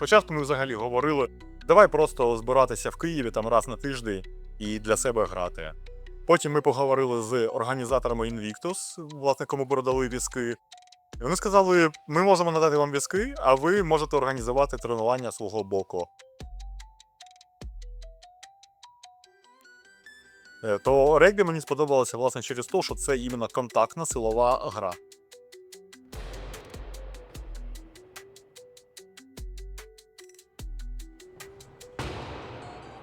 Спочатку ми взагалі говорили, давай просто збиратися в Києві там раз на тиждень і для себе грати. Потім ми поговорили з організаторами Invictus, власне, кому передали візки. І вони сказали: ми можемо надати вам візки, а ви можете організувати тренування свого боку. Е, То регбі мені сподобалося власне через те, що це іменно контактна силова гра.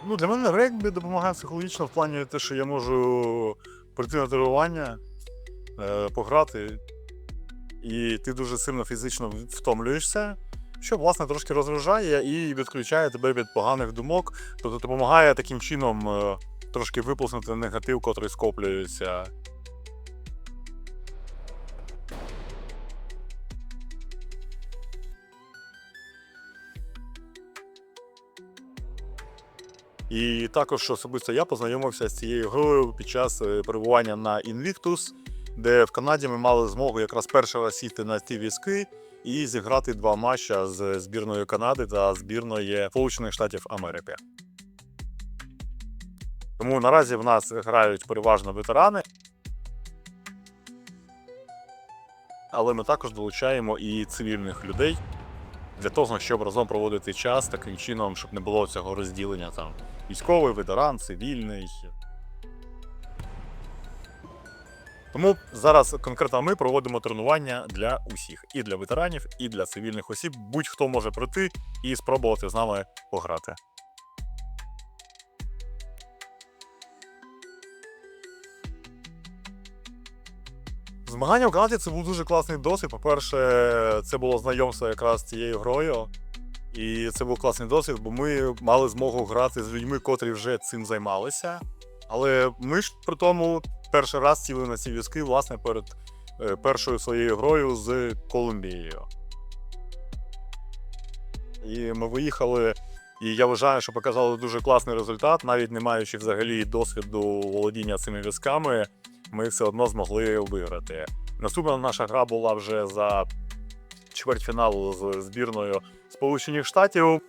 Ну, для мене регбі допомагає психологічно в плані те, що я можу прийти на тренування, е, пограти, і ти дуже сильно фізично втомлюєшся, що власне трошки розгружає і відключає тебе від поганих думок, тобто допомагає таким чином е, трошки виплеснути негатив, котрий скоплюється. І також особисто я познайомився з цією грою під час е, перебування на Invictus, де в Канаді ми мали змогу якраз раз сісти на ті візки і зіграти два матча з збірною Канади та збірної Сполучених Штатів Америки. Тому наразі в нас грають переважно ветерани. Але ми також долучаємо і цивільних людей для того, щоб разом проводити час таким чином, щоб не було цього розділення там військовий, ветеран, цивільний. Тому зараз конкретно ми проводимо тренування для усіх і для ветеранів, і для цивільних осіб. Будь-хто може прийти і спробувати з нами пограти. Змагання в Канаді це був дуже класний досвід. По-перше, це було знайомство якраз з цією грою. І це був класний досвід, бо ми мали змогу грати з людьми, котрі вже цим займалися. Але ми ж при тому перший раз сіли на ці візки, власне, перед е, першою своєю грою з Колумбією. І ми виїхали, і я вважаю, що показали дуже класний результат, навіть не маючи взагалі досвіду володіння цими візками, ми все одно змогли виграти. Наступна наша гра була вже за чвертьфінал з збірною Сполучених Штатів.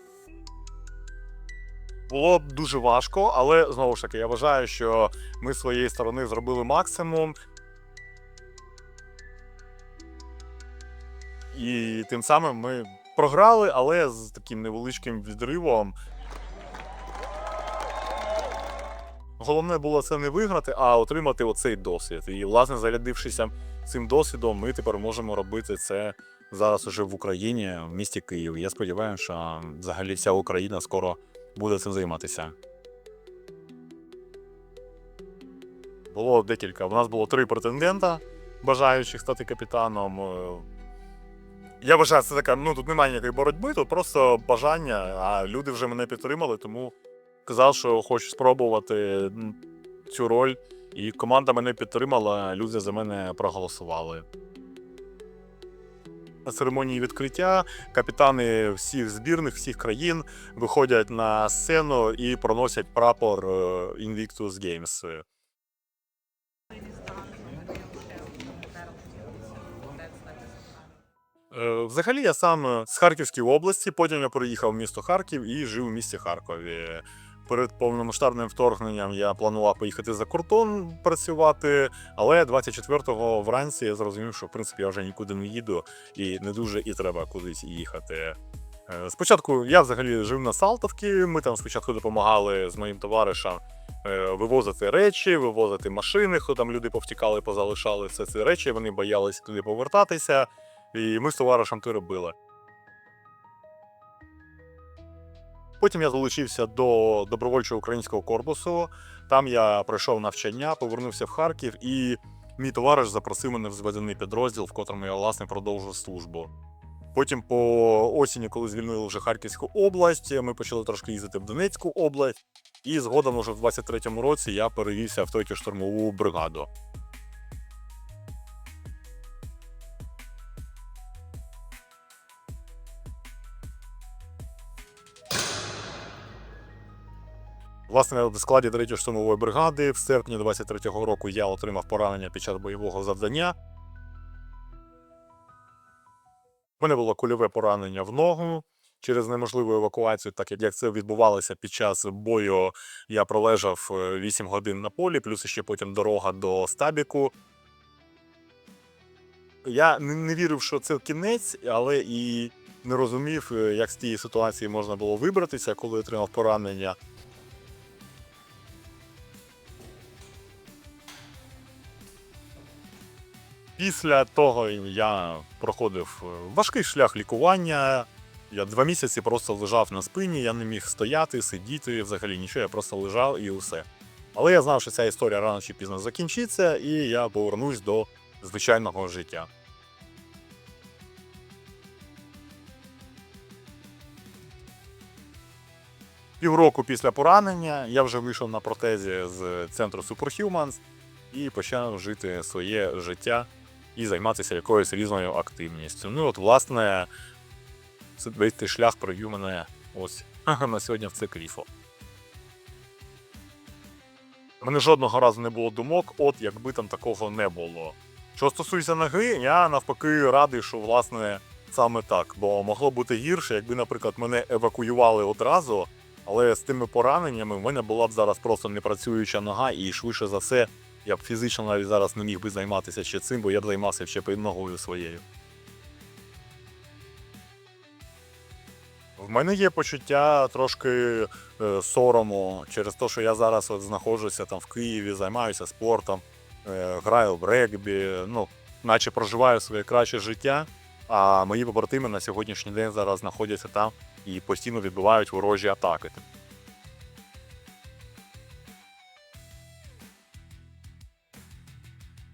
Було дуже важко, але знову ж таки, я вважаю, що ми з своєї сторони зробили максимум. І тим самим ми програли, але з таким невеличким відривом. Головне було це не виграти, а отримати оцей досвід. І, власне, зарядившися цим досвідом, ми тепер можемо робити це зараз уже в Україні, в місті Київ. Я сподіваюся, що взагалі вся Україна скоро буде цим займатися. Було декілька. У нас було три претендента, бажаючих стати капітаном. Е, Я вважаю, це така, ну тут немає ніякої боротьби, тут просто бажання, а люди вже мене підтримали, тому казав, що хочу спробувати цю роль. І команда мене підтримала, люди за мене проголосували. На церемонії відкриття капітани всіх збірних, всіх країн виходять на сцену і проносять прапор е, Invictus Games. Е, Взагалі я сам з Харківської області, потім я переїхав в місто Харків і жив у місті Харкові. Перед повномасштабним вторгненням я планував поїхати за кордон працювати, але 24-го вранці я зрозумів, що в принципі я вже нікуди не їду і не дуже і треба кудись їхати. Е, Спочатку я взагалі жив на Салтовці. Ми там спочатку допомагали з моїм товаришем е, вивозити речі, вивозити машини, хто там люди повтікали, позалишали все ці речі. Вони боялися туди повертатися. І ми з товаришем це робили. Потім я долучився до добровольчого українського корпусу. Там я пройшов навчання, повернувся в Харків, і мій товариш запросив мене в зведений підрозділ, в котрому я власне продовжив службу. Потім по осені, коли звільнили вже Харківську область, ми почали трошки їздити в Донецьку область, і згодом уже в 23-му році я перевівся в третю штурмову бригаду. Власне, в складі 3-ї штурмової бригади в серпні 23-го року я отримав поранення під час бойового завдання. У мене було кульове поранення в ногу, через неможливу евакуацію, так як це відбувалося під час бою. Я пролежав е, 8 годин на полі, плюс ще потім дорога до стабіку. Я не, не вірив, що це кінець, але і не розумів, е, як з тієї ситуації можна було вибратися, коли отримав поранення. Після того я проходив е, важкий шлях лікування. Я два місяці просто лежав на спині, я не міг стояти, сидіти, взагалі нічого, я просто лежав і усе. Але я знав, що ця історія рано чи пізно закінчиться, і я повернусь до звичайного життя. Півроку після поранення я вже вийшов на протезі з центру Superhumans і почав жити своє життя і займатися якоюсь різною активністю. Ну, от, власне, це весь цей шлях привів мене ось на сьогодні в це крісло. Мене жодного разу не було думок, от якби там такого не було. Що стосується ноги, я навпаки радий, що власне саме так, бо могло бути гірше, якби, наприклад, мене евакуювали одразу, але з тими пораненнями в мене була б зараз просто непрацююча нога, і швидше за все я б фізично навіть зараз не міг би займатися ще цим, бо я б займався ще ногою своєю. В мене є почуття трошки е, сорому через те, що я зараз от знаходжуся там в Києві, займаюся спортом, е, граю в регбі, ну, наче проживаю своє краще життя. А мої побратими на сьогоднішній день зараз знаходяться там і постійно відбивають ворожі атаки.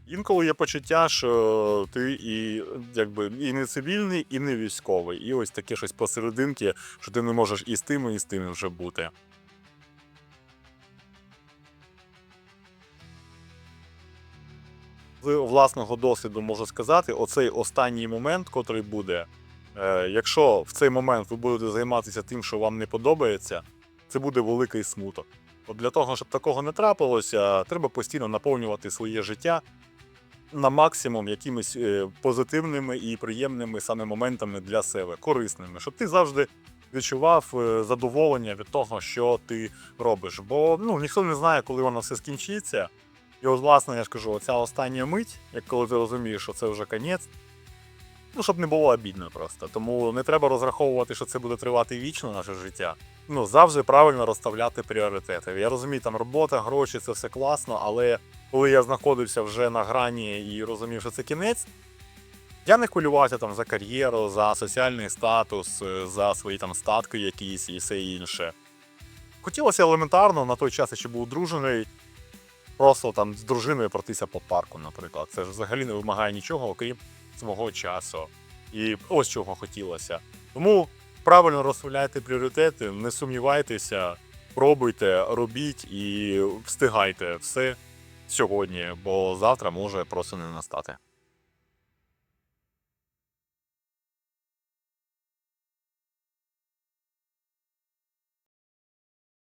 Інколи є почуття, що ти і якби і не цивільний, і не військовий. І ось таке щось посерединки, що ти не можеш і з тим, і з тим вже бути. З власного досвіду можу сказати, оцей останній момент, котрий буде, е, якщо в цей момент ви будете займатися тим, що вам не подобається, це буде великий смуток. От для того, щоб такого не трапилося, треба постійно наповнювати своє життя на максимум якимись е, позитивними і приємними саме моментами для себе, корисними, щоб ти завжди відчував е, задоволення від того, що ти робиш. Бо ну, ніхто не знає, коли воно все скінчиться. І от, власне, я ж кажу, оця остання мить, як коли ти розумієш, що це вже конець, ну, щоб не було обідно просто. Тому не треба розраховувати, що це буде тривати вічно наше життя. Ну, завжди правильно розставляти пріоритети. Я розумію, там робота, гроші, це все класно, але коли я знаходився вже на грані і розумів, що це кінець, я не хвилювався там за кар'єру, за соціальний статус, е, за свої там статки якісь і все інше. Хотілося елементарно на той час, я ще був одружений, просто там з дружиною пройтися по парку, наприклад. Це ж взагалі не вимагає нічого, окрім свого часу. І ось чого хотілося. Тому правильно розставляйте пріоритети, не сумнівайтеся, пробуйте, робіть і встигайте все сьогодні, бо завтра може просто не настати.